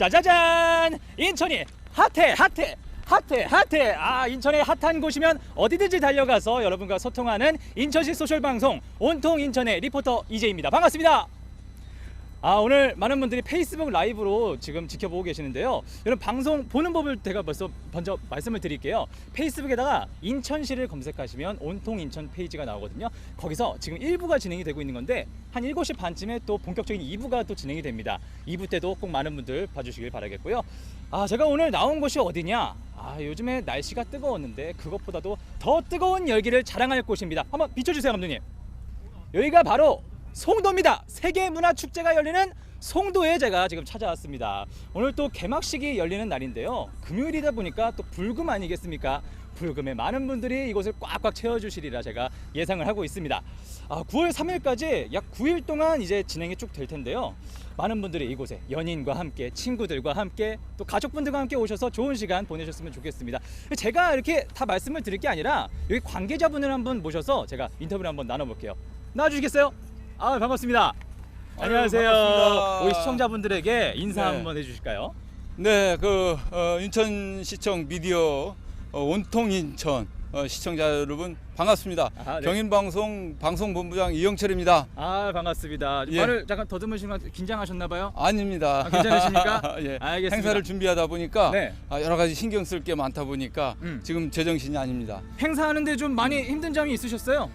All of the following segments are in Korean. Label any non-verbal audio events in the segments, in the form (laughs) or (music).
짜자잔! 인천이 핫해, 핫해, 핫해, 핫해! 아, 인천의 핫한 곳이면 어디든지 달려가서 여러분과 소통하는 인천시 소셜 방송 온통 인천의 리포터 이재입니다. 반갑습니다. 아 오늘 많은 분들이 페이스북 라이브로 지금 지켜보고 계시는데요. 여러분 방송 보는 법을 제가 벌써 먼저 말씀을 드릴게요. 페이스북에다가 인천시를 검색하시면 온통 인천 페이지가 나오거든요. 거기서 지금 1부가 진행이 되고 있는 건데 한 7시 반쯤에 또 본격적인 2부가 또 진행이 됩니다. 2부 때도 꼭 많은 분들 봐주시길 바라겠고요. 아 제가 오늘 나온 곳이 어디냐? 아 요즘에 날씨가 뜨거웠는데 그것보다도 더 뜨거운 열기를 자랑할 곳입니다. 한번 비춰주세요 감독님. 여기가 바로 송도입니다. 세계 문화 축제가 열리는 송도에 제가 지금 찾아왔습니다. 오늘 또 개막식이 열리는 날인데요. 금요일이다 보니까 또 불금 아니겠습니까? 불금에 많은 분들이 이곳을 꽉꽉 채워주시리라 제가 예상을 하고 있습니다. 아, 9월 3일까지 약 9일 동안 이제 진행이 쭉 될 텐데요. 많은 분들이 이곳에 연인과 함께 친구들과 함께 또 가족분들과 함께 오셔서 좋은 시간 보내셨으면 좋겠습니다. 제가 이렇게 다 말씀을 드릴 게 아니라 여기 관계자분을 한번 모셔서 제가 인터뷰를 한번 나눠볼게요. 나와주시겠어요? 아 반갑습니다. 안녕하세요. 반갑습니다. 우리 시청자분들에게 인사 네. 한번 해주실까요? 네, 그 어, 인천시청 미디어 어, 온통 인천 어, 시청자 여러분 반갑습니다. 아, 네. 경인방송 방송본부장 이영철입니다. 아 반갑습니다. 예. 말을 잠깐 더듬으시는 것 긴장하셨나봐요. 아닙니다. 아, 괜찮으십니까? (laughs) 예. 알겠습니다. 행사를 준비하다 보니까 네. 아, 여러 가지 신경 쓸 게 많다 보니까 음. 지금 제정신이 아닙니다. 행사하는데 좀 많이 힘든 점이 있으셨어요?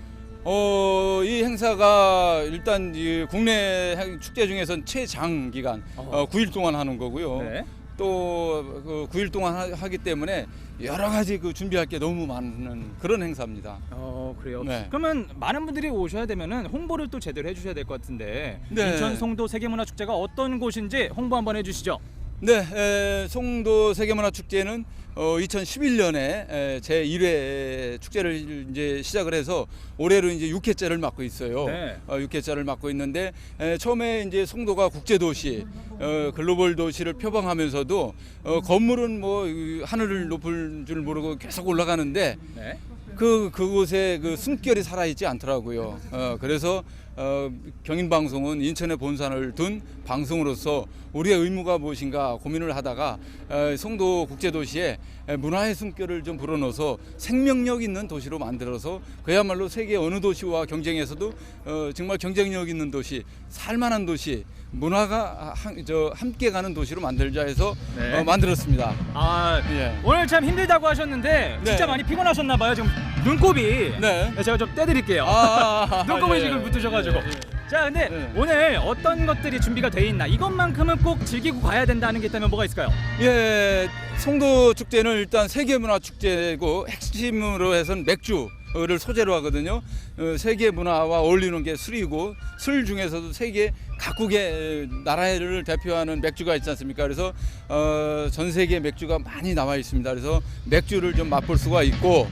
어, 이 행사가 일단 이 국내 행- 축제 중에선 최장 기간 어. 어, 9일 동안 하는 거고요. 네. 또그 9일 동안 하- 하기 때문에 여러 가지 그 준비할 게 너무 많은 그런 행사입니다. 어 그래요. 네. 그러면 많은 분들이 오셔야 되면은 홍보를 또 제대로 해주셔야 될 것 같은데 네. 인천 송도 세계문화축제가 어떤 곳인지 홍보 한번 해주시죠. 네, 에, 송도 세계문화축제는 어, 2011년에 제 1회 축제를 이제 시작을 해서 올해로 이제 6회째를 맡고 있어요. 네. 어, 6회째를 맡고 있는데 에, 처음에 이제 송도가 국제 도시, 어, 글로벌 도시를 표방하면서도 어, 건물은 뭐 이, 하늘을 높을 줄 모르고 계속 올라가는데 네. 그 그곳에 그 숨결이 살아있지 않더라고요. 어, 그래서 어, 경인방송은 인천에 본산을 둔 방송으로서 우리의 의무가 무엇인가 고민을 하다가 어, 송도 국제도시에 문화의 숨결을 좀 불어넣어서 생명력 있는 도시로 만들어서 그야말로 세계 어느 도시와 경쟁에서도 어, 정말 경쟁력 있는 도시, 살만한 도시, 문화가 한, 저, 함께 가는 도시로 만들자 해서 네. 어, 만들었습니다. 아 예. 오늘 참 힘들다고 하셨는데 네. 진짜 많이 피곤하셨나 봐요. 지금 눈곱이 네. 네, 제가 좀 떼드릴게요. 아, (laughs) 눈곱을 예, 지금 예, 붙으셔가지고. 예, 예. 자, 근데 네. 오늘 어떤 것들이 준비가 돼 있나? 이것만큼은 꼭 즐기고 가야 된다는 게 있다면 뭐가 있을까요? 예, 송도 축제는 일단 세계 문화 축제고 핵심으로 해서는 맥주 를 소재로 하거든요. 어, 세계 문화와 어울리는 게 술이고 술 중에서도 세계 각국의 나라를 대표하는 맥주가 있지 않습니까? 그래서 어, 전 세계 맥주가 많이 나와 있습니다. 그래서 맥주를 좀 맛볼 수가 있고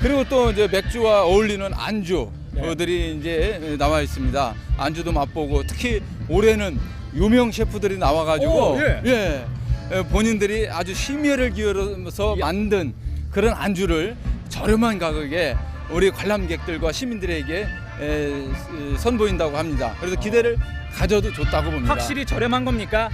그리고 또 이제 맥주와 어울리는 안주 네. 들이 이제 나와 있습니다. 안주도 맛보고 특히 올해는 유명 셰프들이 나와가지고 오, 예. 예, 예, 본인들이 아주 심혈을 기울여서 예. 만든 그런 안주를 저렴한 가격에 우리 관람객들과 시민들에게 선보인다고 합니다. 그래서 기대를 가져도 좋다고 봅니다. 확실히 저렴한 겁니까?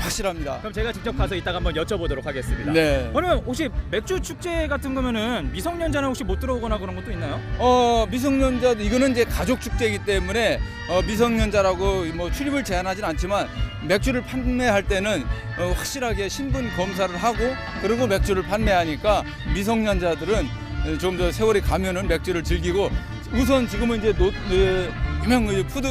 확실합니다. 그럼 제가 직접 가서 이따가 한번 여쭤보도록 하겠습니다. 네. 그러면 혹시 맥주 축제 같은 거면은 미성년자는 혹시 못 들어오거나 그런 것도 있나요? 어 미성년자 이거는 이제 가족 축제이기 때문에 어, 미성년자라고 뭐 출입을 제한하진 않지만 맥주를 판매할 때는 어, 확실하게 신분 검사를 하고 그리고 맥주를 판매하니까 미성년자들은 좀 더 세월이 가면은 맥주를 즐기고 우선 지금은 이제 노, 그 유명 그 푸드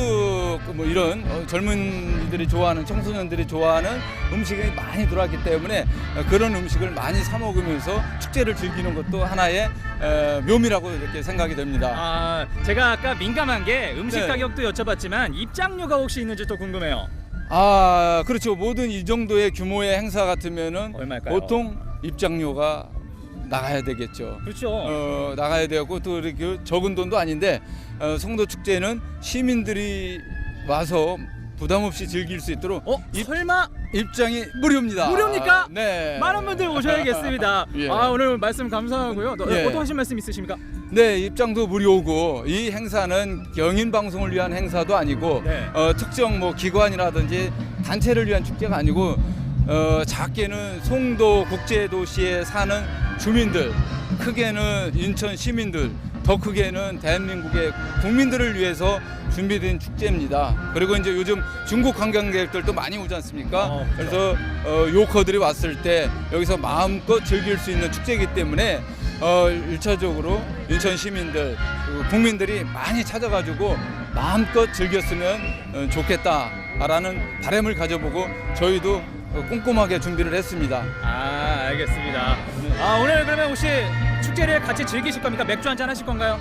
그뭐 이런 어, 젊은이들이 좋아하는 청소년들이 좋아하는 음식이 많이 들어왔기 때문에 어, 그런 음식을 많이 사 먹으면서 축제를 즐기는 것도 하나의 에, 묘미라고 이렇게 생각이 됩니다. 아, 제가 아까 민감한 게 음식 네. 가격도 여쭤봤지만 입장료가 혹시 있는지 또 궁금해요. 아, 그렇죠. 모든 이 정도의 규모의 행사 같으면은 얼마일까요? 보통 입장료가 나가야 되겠죠. 그렇죠. 어, 나가야 되고 또 이렇게 적은 돈도 아닌데 어, 송도 축제는 시민들이 와서 부담 없이 즐길 수 있도록 어? 입- 설마 입장이 무료입니다. 무료입니까? 네. 많은 분들 오셔야겠습니다. (laughs) 예. 아 오늘 말씀 감사하고요. 또, 예. 또 하실 말씀 있으십니까? 네, 입장도 무료고 이 행사는 경인 방송을 위한 행사도 아니고 네. 어, 특정 뭐 기관이라든지 단체를 위한 축제가 아니고 어, 작게는 송도 국제도시에 사는 주민들, 크게는 인천 시민들, 더 크게는 대한민국의 국민들을 위해서 준비된 축제입니다. 그리고 이제 요즘 중국 관광객들도 많이 오지 않습니까? 어, 그렇죠. 그래서 어, 요커들이 왔을 때 여기서 마음껏 즐길 수 있는 축제이기 때문에 어, 일차적으로 인천 시민들 그리고 국민들이 많이 찾아가지고 마음껏 즐겼으면 어, 좋겠다라는 바람을 가져보고 저희도 어, 꼼꼼하게 준비를 했습니다. 아 알겠습니다. 아 오늘 그러면 혹시 축제를 같이 즐기실 겁니까? 맥주 한잔 하실 건가요?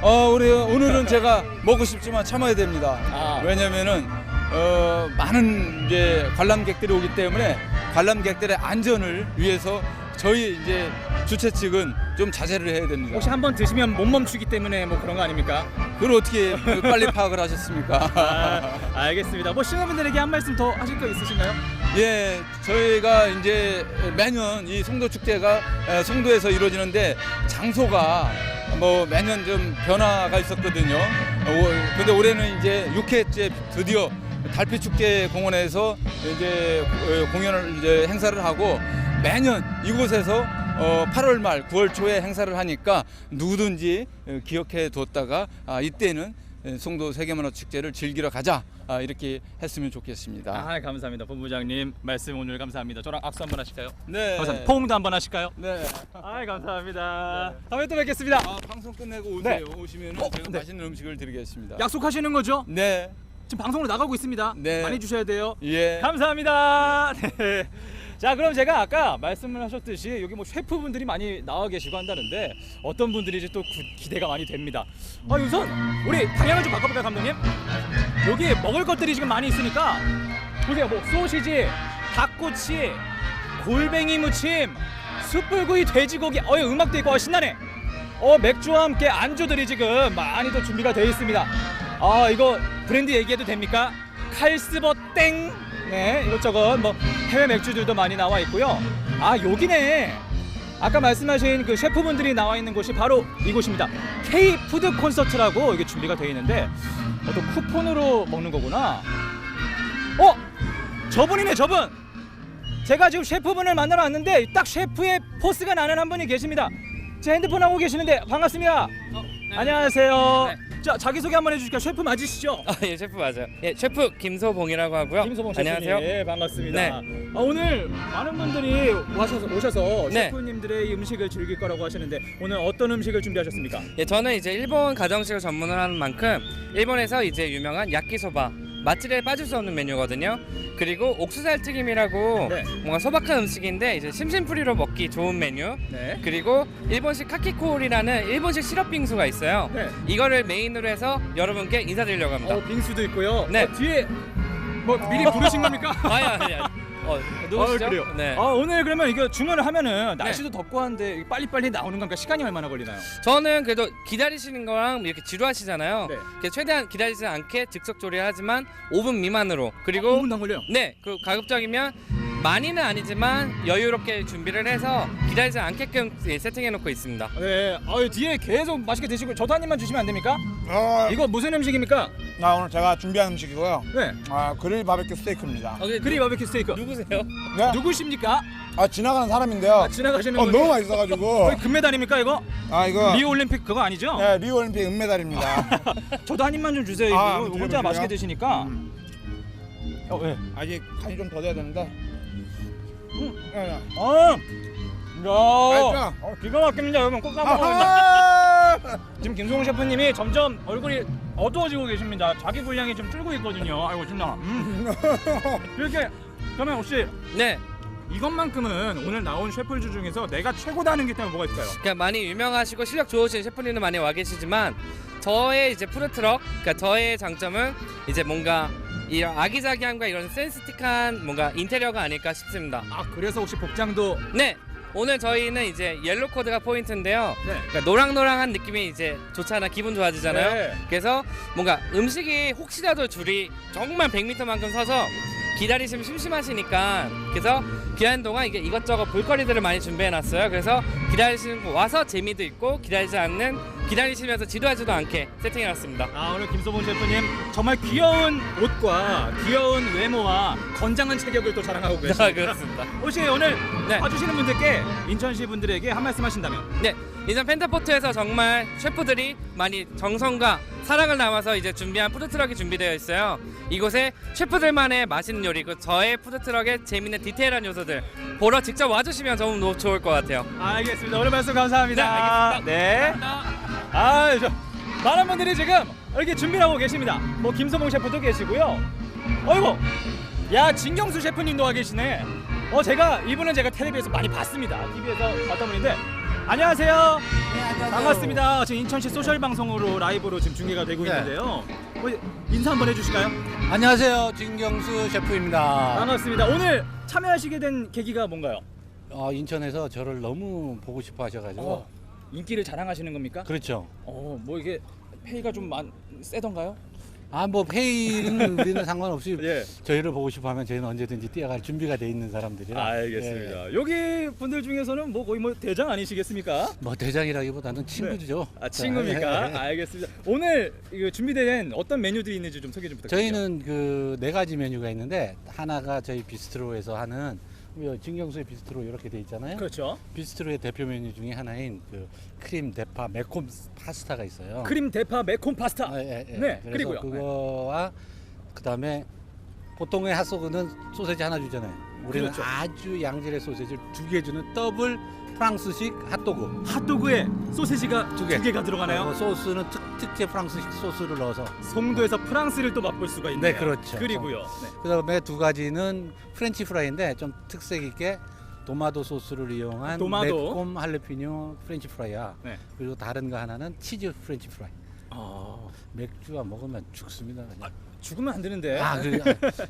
어, 우리 오늘은 제가 먹고 싶지만 참아야 됩니다. 아. 왜냐면은 어, 많은 이제 관람객들이 오기 때문에 관람객들의 안전을 위해서 저희 이제 주최 측은 좀 자제를 해야 됩니다. 혹시 한번 드시면 못 멈추기 때문에 뭐 그런 거 아닙니까? 그걸 어떻게 빨리 (laughs) 파악을 하셨습니까? 아, 알겠습니다. 뭐 시민분들에게 한 말씀 더 하실 거 있으신가요? 예, 저희가 이제 매년 이 송도 축제가 에, 송도에서 이루어지는데 장소가 뭐 매년 좀 변화가 있었거든요. 근데 올해는 이제 6회째 드디어 달빛 축제 공원에서 이제 어, 공연을 이제 행사를 하고 매년 이곳에서 어, 8월 말 9월 초에 행사를 하니까 누구든지 어, 기억해 뒀다가 아, 이때는 에, 송도 세계문화 축제를 즐기러 가자 아, 이렇게 했으면 좋겠습니다. 아 감사합니다. 본부장님 말씀 오늘 감사합니다. 저랑 악수 한번 하실까요? 네. 감사합니다. 포옹도 한번 하실까요? 네. 아 감사합니다. 다음에 또 뵙겠습니다. 아, 방송 끝내고 오세요. 오시면 어, 제가 네. 맛있는 음식을 드리겠습니다. 약속하시는 거죠? 네. 지금 방송으로 나가고 있습니다. 네. 많이 주셔야 돼요. 예. 감사합니다. 네. 자, 그럼 제가 아까 말씀을 하셨듯이 여기 뭐 셰프분들이 많이 나와 계시고 한다는데 어떤 분들이지 또 구- 기대가 많이 됩니다. 아, 우선 우리 방향을 좀 바꿔볼까요, 감독님? 여기 먹을 것들이 지금 많이 있으니까 보세요, 뭐 소시지, 닭꼬치, 골뱅이 무침, 숯불구이, 돼지고기, 어, 이 음악도 있고 어, 신나네. 어, 맥주와 함께 안주들이 지금 많이 또 준비가 되어 있습니다. 아, 이거 브랜드 얘기해도 됩니까? 칼스버 땡. 네, 이것저것 뭐 해외 맥주들도 많이 나와 있고요. 아, 여기네. 아까 말씀하신 그 셰프분들이 나와 있는 곳이 바로 이곳입니다. K 푸드 콘서트라고 이게 준비가 되어 있는데 어떤 쿠폰으로 먹는 거구나. 어, 저분이네, 저분. 제가 지금 셰프분을 만나러 왔는데 딱 셰프의 포스가 나는 한 분이 계십니다. 제 핸드폰 하고 계시는데 반갑습니다. 안녕하세요. 자 자기 소개 한번 해주실까요? 셰프 맞으시죠? 아, 예, 셰프 맞아요. 예, 셰프 김소봉이라고 하고요. 김소봉 셰프님. 안녕하세요. 예, 반갑습니다. 네. 아, 오늘 많은 분들이 와셔서 오셔서 네. 셰프님들의 이 음식을 즐길 거라고 하시는데 오늘 어떤 음식을 준비하셨습니까? 예, 저는 이제 일본 가정식을 전문을 하는 만큼 일본에서 이제 유명한 야끼소바 맛집에 빠질 수 없는 메뉴거든요. 그리고 옥수살 튀김이라고 네. 뭔가 소박한 음식인데 이제 심심풀이로 먹기 좋은 메뉴. 네. 그리고 일본식 카키코울이라는 일본식 시럽 빙수가 있어요. 네. 이거를 메인으로 해서 여러분께 인사드리려고 합니다. 어 빙수도 있고요. 네. 어, 뒤에 뭐 미리 부르신 겁니까? (laughs) 아니 아니 아니. 어, 누구시죠? 아, 그래요? 네. 아, 오늘 그러면 이거 주문을 하면은 날씨도 덥고 한데 빨리빨리 나오는 건가 시간이 얼마나 걸리나요? 저는 그래도 기다리시는 거랑 이렇게 지루하시잖아요. 네. 그래서 최대한 기다리지 않게 즉석 조리를 하지만 5분 미만으로 그리고 5분도 안 걸려요. 네, 그 가급적이면 많이는 아니지만 여유롭게 준비를 해서 기다리지 않게끔 예, 세팅해 놓고 있습니다. 네. 아, 뒤에 계속 맛있게 드시고 저도 한 입만 주시면 안 됩니까? 어, 이거 무슨 음식입니까? 나 오늘 제가 준비한 음식이고요. 네. 아, 그릴 바베큐 스테이크입니다. 어, 그리 바베큐 스테이크. 누구세요? 네? 누구십니까? 아, 지나가는 사람인데요. 아, 지나가시는 어, 분. 너무 맛있어가지고. (laughs) 거의 금메달입니까 이거? 아, 이거. 리오 올림픽 그거 아니죠? 네, 리오 올림픽 은메달입니다. (laughs) 저도 한 입만 좀 주세요. 이거 아, 혼자 드려볼래요? 맛있게 드시니까. 음, 어, 왜? 아직 간이 좀 더 돼야 되는데. 음, 네, 네. 어. 야. 어, 기가 막힙니다. 여러분 꼭. 아하! 지금 김송훈 셰프님이 점점 얼굴이 어두워지고 계십니다. 자기 분량이 좀 줄고 있거든요. 아이고 진짜. 음. (laughs) 이렇게 그러면 혹시 네, 이것만큼은 오늘 나온 셰프들 중에서 내가 최고다는 게 있다면 뭐가 있을까요? 그러니까 많이 유명하시고 실력 좋으신 셰프님도 많이 와 계시지만 저의 이제 푸드트럭, 그러니까 저의 장점은 이제 뭔가 이런 아기자기함과 이런 센스틱한 뭔가 인테리어가 아닐까 싶습니다. 아 그래서 혹시 복장도 네, 오늘 저희는 이제 옐로 코드가 포인트인데요. 네. 그러니까 노랑노랑한 느낌이 이제 좋잖아, 기분 좋아지잖아요. 네. 그래서 뭔가 음식이 혹시라도 줄이 정말 100m만큼 서서 기다리시면 심심하시니까 그래서 기다리는 동안 이게 이것저것 볼거리들을 많이 준비해놨어요. 그래서 기다리시는 분 와서 재미도 있고 기다리지 않는 기다리시면서 지루하지도 않게 세팅해놨습니다. 아 오늘 김소봉 셰프님 정말 귀여운 옷과 귀여운 외모와 건장한 체격을 또 자랑하고 계십니다. 아, 그렇습니다. 혹시 오늘 네. 봐주시는 분들께 인천시 분들에게 한 말씀 하신다면 네, 인천 펜타포트에서 정말 셰프들이 많이 정성과 사랑을 담아서 이제 준비한 푸드트럭이 준비되어 있어요. 이곳에 셰프들만의 맛있는 요리, 그 저의 푸드트럭의 재밌는 디테일한 요소들 보러 직접 와주시면 너무 좋을 것 같아요. 알겠습니다. 오늘 말씀 감사합니다. 네, 알겠습니다. 네. 아, 저 많은 분들이 지금 이렇게 준비를 하고 계십니다. 뭐 김소봉 셰프도 계시고요. 어이구, 야 진경수 셰프님도 와 계시네. 어 제가 이분은 제가 텔레비에서 많이 봤습니다. TV에서 봤던 분인데 안녕하세요. 반갑습니다. 지금 인천시 소셜 방송으로 라이브로 지금 중계가 되고 네. 있는데요. 어, 인사 한번 해주실까요? 안녕하세요. 진경수 셰프입니다. 반갑습니다. 오늘 참여하시게 된 계기가 뭔가요? 어, 인천에서 저를 너무 보고 싶어 하셔가지고. 어, 인기를 자랑하시는 겁니까? 그렇죠. 어, 뭐 이게 페이가 좀 많, 세던가요? 아, 뭐 회의는 우리는 상관없이 (laughs) 예. 저희를 보고 싶어 하면 저희는 언제든지 뛰어갈 준비가 돼 있는 사람들이라. 알겠습니다. 예. 여기 분들 중에서는 뭐 거의 뭐 대장 아니시겠습니까? 뭐 대장이라기보다는 친구죠. 아 친구입니까? 예, 예. 알겠습니다. 오늘 이거 준비된 어떤 메뉴들이 있는지 좀 소개 좀 부탁드립니다. 저희는 그 네 가지 메뉴가 있는데 하나가 저희 비스트로에서 하는 뭐 진경수의 비스트로 이렇게 돼 있잖아요. 그렇죠. 비스트로의 대표 메뉴 중에 하나인 그 크림 대파 매콤 파스타가 있어요. 크림 대파 매콤 파스타. 아, 예, 예. 네, 그래서 그리고요. 그거와 그다음에 보통의 핫소그는 소세지 하나 주잖아요. 우리는 그렇죠. 아주 양질의 소세지를 두 개 주는 더블 프랑스식 핫도그. 핫도그에 소세지가 두, 개. 개가 들어가나요? 어, 소스는 특, 특제 프랑스식 소스를 넣어서. 송도에서 프랑스를 또 맛볼 수가 있네요. 네, 그렇죠. 그리고요. 네. 그다음에 두 가지는 프렌치 프라이인데 좀 특색 있게 도마도 소스를 이용한 도마도. 매콤 할레피뇨 프렌치 프라이야. 네. 그리고 다른 거 하나는 치즈 프렌치 프라이. 아, 맥주와 먹으면 죽습니다. 그냥. 죽으면 안 되는데. 아, 그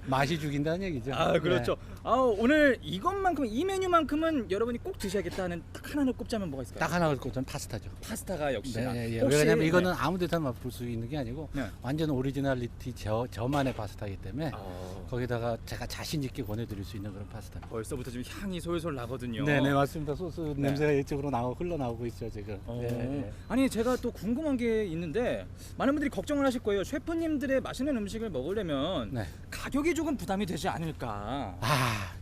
맛이 죽인다는 얘기죠. 아 그렇죠. 네. 아 오늘 이것만큼 이 메뉴만큼은 여러분이 꼭 드셔야겠다는 딱 하나를 꼽자면 뭐가 있을까요? 딱 하나 꽂자면 파스타죠. 파스타가 역시나. 네, 예, 예. 혹시- 왜냐면 이거는 네. 아무 데나 맛볼 수 있는 게 아니고 네. 완전 오리지널리티 저, 저만의 파스타이기 때문에 아, 거기다가 제가 자신 있게 권해드릴 수 있는 그런 파스타. 벌써부터 지금 향이 솔솔 나거든요. 네 네 맞습니다. 소스 냄새가 이쪽으로 나오고 흘러나오고 있어요 지금. 어, 예, 예. 아니 제가 또 궁금한 게 있는데 많은 분들이 걱정을 하실 거예요. 셰프님들의 맛있는 음식을 먹으려면 네. 가격이 조금 부담이 되지 않을까. 아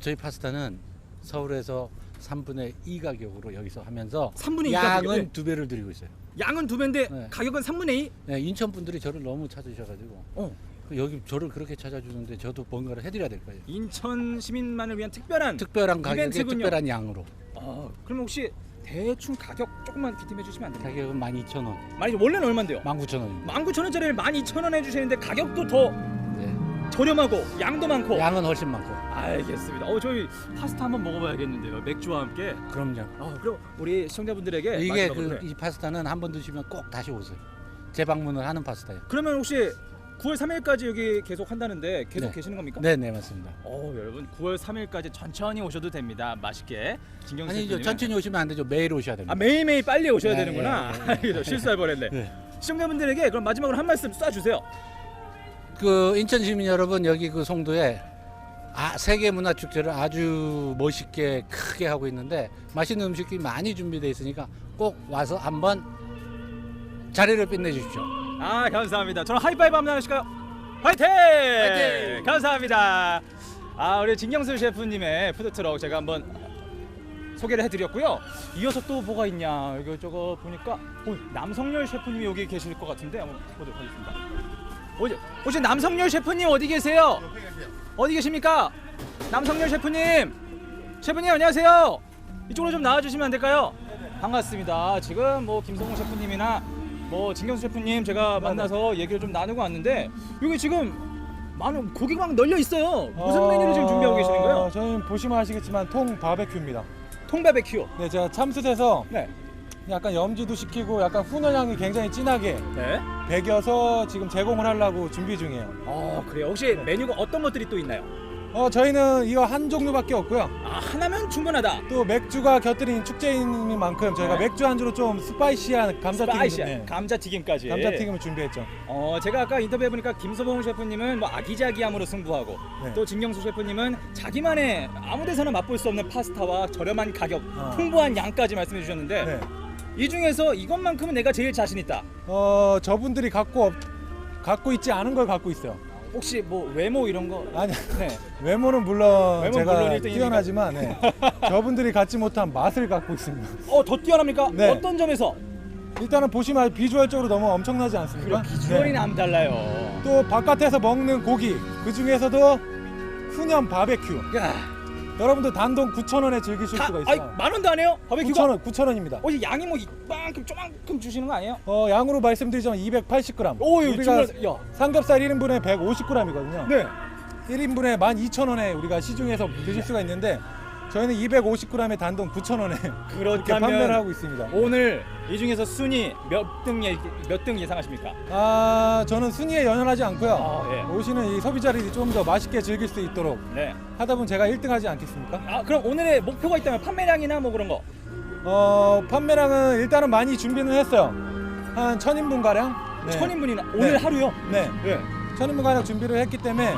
저희 파스타는 서울에서 3분의 2 가격으로 여기서 하면서 3분의 2 양은 두 배를 드리고 있어요. 양은 두 배인데 네. 가격은 3분의 2. 네, 인천 분들이 저를 너무 찾으셔가지고 어, 그 여기 저를 그렇게 찾아주는데 저도 뭔가를 해드려야 될 거예요. 인천 시민만을 위한 특별한. 특별한 가격에 이벤트군요. 특별한 양으로 아, 그럼 혹시 대충 가격 조금만 기팀해 주시면 안 돼요? 가격은 12,000원, 많이 원래는 얼마인데요? 19,000원입니다. 19,000원짜리를 12,000원 해주시는데 가격도 더 네. 저렴하고 양도 많고 양은 훨씬 많고. 알겠습니다. 어 저희 파스타 한번 먹어봐야겠는데요. 맥주와 함께. 그럼요. 아 그럼 우리 시청자분들에게 이게 마지막으로, 그 네. 이 파스타는 한 번 드시면 꼭 다시 오세요. 재방문을 하는 파스타예요. 그러면 혹시 9월 3일까지 여기 계속 한다는데 계속 네. 계시는 겁니까? 네, 네 맞습니다. 어 여러분 9월 3일까지 천천히 오셔도 됩니다. 맛있게 진경 아니 저 셰프님은- 천천히 오시면 안 되죠. 매일 오셔야 됩니다. 아 매일매일 빨리 오셔야 네, 되는구나. 예, 예, 예. 알겠어. 실수할 뻔했네. 네. 시청자분들에게 그럼 마지막으로 한 말씀 쏴주세요. 그 인천 시민 여러분 여기 그 송도에 아, 세계 문화 축제를 아주 멋있게 크게 하고 있는데 맛있는 음식이 많이 준비되어 있으니까 꼭 와서 한번 자리를 빛내 주십시오. 아 감사합니다. 저랑 하이파이브 한번 하실까요? 화이팅! 화이팅! 감사합니다. 아 우리 진경수 셰프님의 푸드트럭 제가 한번 소개를 해드렸고요. 이어서 또 뭐가 있냐 이거 저거 보니까 어, 남성열 셰프님이 여기 계실 것 같은데 한번 보도록 하겠습니다. 혹시, 혹시 남성열 셰프님 어디 계세요? 어디 계십니까? 남성열 셰프님, 셰프님 안녕하세요. 이쪽으로 좀 나와주시면 안 될까요? 반갑습니다. 지금 뭐 김성훈 셰프님이나 뭐 진경수 셰프님 제가 만나서 얘기를 좀 나누고 왔는데 여기 지금 많은 고기가 막 널려 있어요. 무슨 메뉴를 지금 준비하고 계시는 거예요? 저는 보시면 아시겠지만 통 바베큐입니다. 통바베큐. 네, 제가 참숯에서 네. 약간 염지도 시키고 약간 훈연향이 굉장히 진하게 네. 배겨서 지금 제공을 하려고 준비 중이에요. 어 그래요. 혹시 메뉴가 어떤 것들이 또 있나요? 어 저희는 이거 한 종류밖에 없고요. 아 하나면 충분하다. 또 맥주가 곁들인 축제인 만큼 저희가 네. 맥주 안주로 좀 스파이시한 감자튀김 스파이시한 네. 감자튀김까지. 감자튀김을 준비했죠. 어 제가 아까 인터뷰해 보니까 김서봉 셰프님은 뭐 아기자기함으로 승부하고 네. 또 진경수 셰프님은 자기만의 아무데서나 맛볼 수 없는 파스타와 저렴한 가격, 어. 풍부한 양까지 말씀해 주셨는데 네. 이 중에서 이것만큼은 내가 제일 자신 있다. 어 저분들이 갖고 없, 갖고 있지 않은 걸 갖고 있어요. 혹시 뭐 외모 이런 거? 아니 네. (laughs) 외모는 물론 외모는 제가 물론 일등이니까. 뛰어나지만 네. (laughs) 저분들이 갖지 못한 맛을 갖고 있습니다. 어 더 뛰어납니까? 네. 어떤 점에서? 일단은 보시면 비주얼적으로 너무 엄청나지 않습니까? 비주얼이 네. 남달라요. 또 바깥에서 먹는 고기 그 중에서도 훈연 바베큐 야, 여러분들 단돈 9,000원에 즐기실 다, 수가 아이 있어요. 만 원도 안 해요? 바베큐가? 9,000원, 9,000원입니다. 어, 이 양이 뭐 이만큼 조만큼 주시는 거 아니에요? 어, 양으로 말씀드리자면 280g. 오, 이거 우리가 정말 야. 삼겹살 1인분에 150g이거든요. 네. 1인분에 12,000원에 우리가 시중에서 드실 수가 있는데 저희는 250g에 단돈 9,000원에 (laughs) 이렇게 그렇다면 판매를 하고 있습니다. 오늘 이 중에서 순위 몇등 몇등 예상하십니까? 아, 저는 순위에 연연하지 않고요. 아, 예. 오시는 이 소비자들이 좀 더 맛있게 즐길 수 있도록 네. 하다 보면 제가 1등 하지 않겠습니까? 아, 그럼 오늘의 목표가 있다면 판매량이나 뭐 그런 거. 어, 판매량은 일단은 많이 준비는 했어요. 한 1000인분 가량? 네. 천인분이나 오늘 하루요? 네. 네. 1000인분 가량 준비를 했기 때문에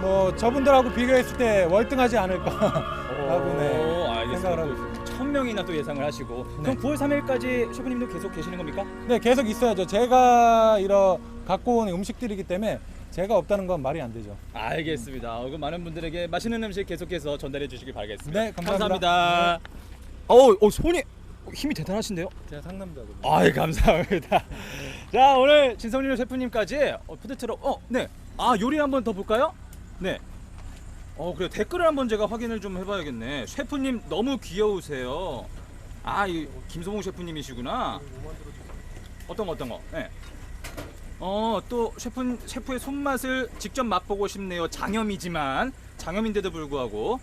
뭐 저분들하고 비교했을 때 월등하지 않을까. (laughs) 라고 네, 알겠습니다. 생각을 하고 있습니다. 천 명이나 또 예상을 하시고 네. 그럼 9월 3일까지 셰프님도 계속 계시는 겁니까? 네, 계속 있어야죠. 제가 이런 갖고 온 음식들이기 때문에 제가 없다는 건 말이 안 되죠. 알겠습니다. 어, 그럼 많은 분들에게 맛있는 음식 계속해서 전달해 주시길 바라겠습니다. 네, 감사합니다. 감사합니다. 어우, 어, 손이 힘이 대단하신데요? 제가 상남자거든요. 아이 감사합니다. 자 오늘 진성률 셰프님까지 어, 푸드트럭 어 네. 아 요리 한번 더 볼까요? 네. 어 그래 댓글을 한번 제가 확인을 좀 해봐야겠네. 셰프님 너무 귀여우세요. 아 이 김소봉 셰프님이시구나. 어떤 거 어떤 거? 네. 어또 셰프 셰프의 손맛을 직접 맛보고 싶네요. 장염이지만 장염인데도 불구하고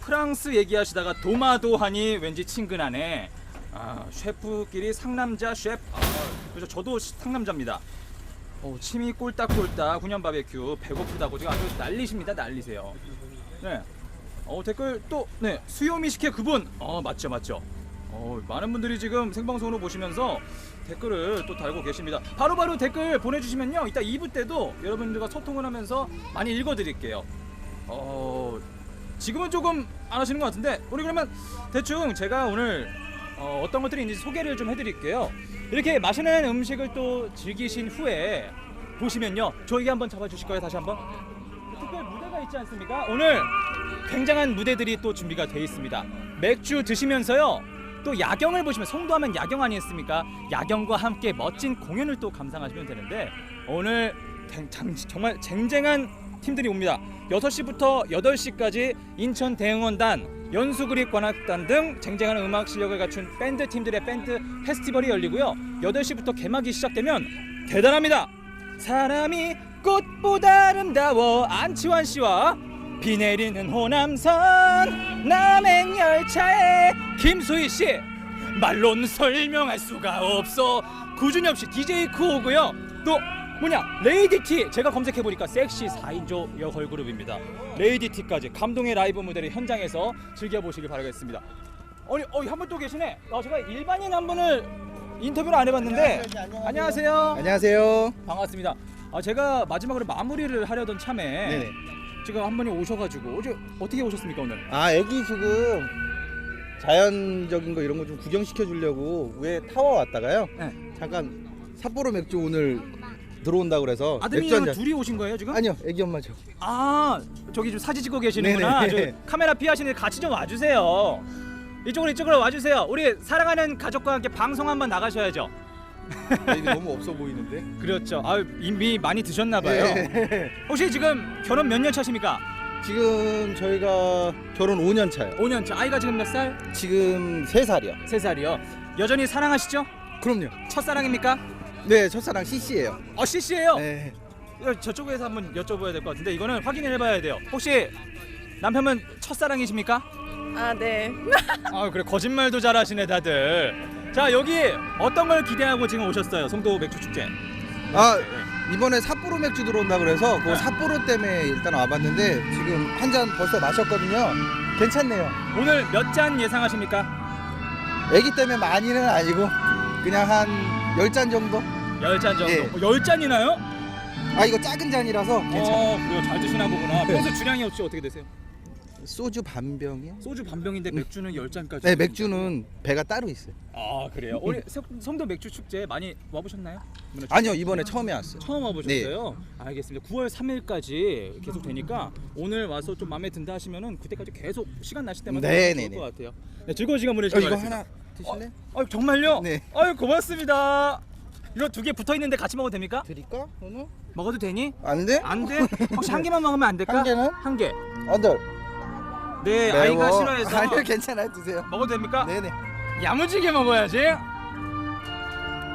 프랑스 얘기하시다가 도마도 하니 왠지 친근하네. 아, 셰프끼리 상남자 셰프. 아, 그래서 저도 시- 상남자입니다. 어, 침이 꼴딱꼴딱 훈연 바베큐 배고프다고 지금 아주 난리십니다. 난리세요. 네. 어, 댓글 또 네. 수요미 식혜 그분. 어, 맞죠. 맞죠. 어, 많은 분들이 지금 생방송으로 보시면서 댓글을 또 달고 계십니다. 바로 바로 댓글 보내주시면요. 이따 2부 때도 여러분들과 소통을 하면서 많이 읽어드릴게요. 어, 지금은 조금 안 하시는 것 같은데 우리 그러면 대충 제가 오늘 어, 떤 것들이 있는지 소개를 좀 해드릴게요. 이렇게 맛있는 음식을 또 즐기신 후에 보시면요 저에게 한번 잡아주실 거예요 다시 한번 특별 무대가 있지 않습니까? 오늘 굉장한 무대들이 또 준비가 돼 있습니다. 맥주 드시면서요. 또 야경을 보시면 송도하면 야경 아니겠습니까? 야경과 함께 멋진 공연을 또 감상하시면 되는데 오늘 정말 쟁쟁한 팀들이 옵니다. 6시부터 8시까지 인천 대응원단, 연수그립 관악단 등 쟁쟁한 음악 실력을 갖춘 밴드 팀들의 밴드 페스티벌이 열리고요. 8시부터 개막이 시작되면 대단합니다. 사람이 꽃보다 아름다워 안치환 씨와 비 내리는 호남선 남행 열차에 김소희 씨 말로는 설명할 수가 없어 구준엽 씨 DJ 쿠오고요 또 뭐냐 레이디티 제가 검색해 보니까 섹시 4인조 여걸 그룹입니다 레이디티까지 감동의 라이브 무대를 현장에서 즐겨보시길 바라겠습니다 아니 어, 한 분 또 계시네 아, 제가 일반인 한 분을 인터뷰를 안 해봤는데 안녕하세요 안녕하세요. 반갑습니다. 아 제가 마지막으로 마무리를 하려던 참에 네네. 지금 한 분이 오셔가지고 어제 어떻게 오셨습니까 오늘? 아 여기 지금 자연적인 거 이런 거 좀 구경시켜 주려고 위에 타워 왔다가요. 네. 잠깐 삿포로 맥주 오늘 들어온다 그래서 아드님이랑 한 잔. 둘이 오신 거예요 지금? 아니요, 애기 엄마죠. 아 저기 좀 사진 찍고 계시는구나. 네네. 저 카메라 피하시는 같이 좀 와주세요. 이쪽으로 이쪽으로 와주세요. 우리 사랑하는 가족과 함께 방송 한번 나가셔야죠. 애기 너무 없어 보이는데. (laughs) 그렇죠. 아 이미 많이 드셨나봐요. 네. 혹시 지금 결혼 몇 년 차십니까? 지금 저희가 결혼 5년 차요. 5년 차. 아이가 지금 몇 살? 지금 3살이요. 3 살이요. 여전히 사랑하시죠? 그럼요. 첫사랑입니까? 네, 첫사랑 CC예요. 어 CC예요. 네. 이거 저쪽에서 한번 여쭤봐야 될 것 같은데 이거는 확인을 해봐야 돼요. 혹시 남편분 첫사랑이십니까? 아, 네. (laughs) 아 그래 거짓말도 잘하시네 다들. 자 여기 어떤 걸 기대하고 지금 오셨어요 송도 맥주 축제. 아 이번에 삿포로 맥주 들어온다 그래서 그 삿포로 때문에 일단 와봤는데 지금 한 잔 벌써 마셨거든요. 괜찮네요. 오늘 몇 잔 예상하십니까? 애기 때문에 많이는 아니고 그냥 한 열잔 정도. 열 잔 정도. 예. 어, 열 잔이나요? 아 이거 작은 잔이라서 괜찮아. 어, 그래요. 잘 드시나 보구나. 평소 주량이 혹시 어떻게 되세요? 소주 반 병이요? 소주 반 병인데 맥주는 열 잔까지. 네 맥주는 배가 따로 있어요. 아 그래요. 올해 성- 성도 맥주 축제 많이 와보셨나요? 이번에 아니요 이번에 처음에 왔어요. 처음 와보셨어요? 알겠습니다. 9월 3일까지 계속 되니까 오늘 와서 좀 마음에 든다 하시면은 그때까지 계속 시간 나실 때마다 네, 좋을 네, 네. 것 같아요. 네, 즐거운 시간 어, 보내시길 이거 바라겠습니다. 하나 드실래? 아 정말요? 네. 아유 고맙습니다. 이거 두 개 붙어 있는데 같이 먹어도 됩니까? 드릴까 오늘? 먹어도 되니? 안 돼? 안 돼? 혹시 한 개만 먹으면 안 될까? 한 개는? 한 개. 언더. 네, 아이가 싫어해서 아니요 괜찮아요 드세요. 먹어도 됩니까? 네네. 야무지게 먹어야지.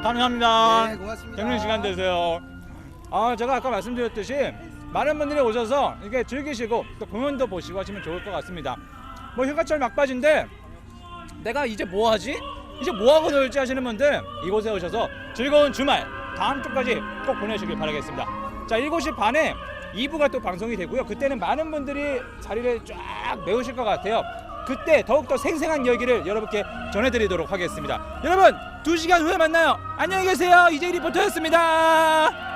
감사합니다. 네 고맙습니다. 경륜 시간 되세요. 아 제가 아까 말씀드렸듯이 많은 분들이 오셔서 이게 즐기시고 또 공연도 보시고 하시면 좋을 것 같습니다. 뭐 휴가철 막바지인데 내가 이제 뭐 하지? 이제 뭐 하고 놀지 하시는 분들 이곳에 오셔서 즐거운 주말 다음 주까지 꼭 보내시길 바라겠습니다. 자 7시 반에 2부가 또 방송이 되고요. 그때는 많은 분들이 자리를 쫙 메우실 것 같아요. 그때 더욱더 생생한 이야기를 여러분께 전해드리도록 하겠습니다. 여러분 2시간 후에 만나요. 안녕히 계세요. 이제 리포터였습니다. 후!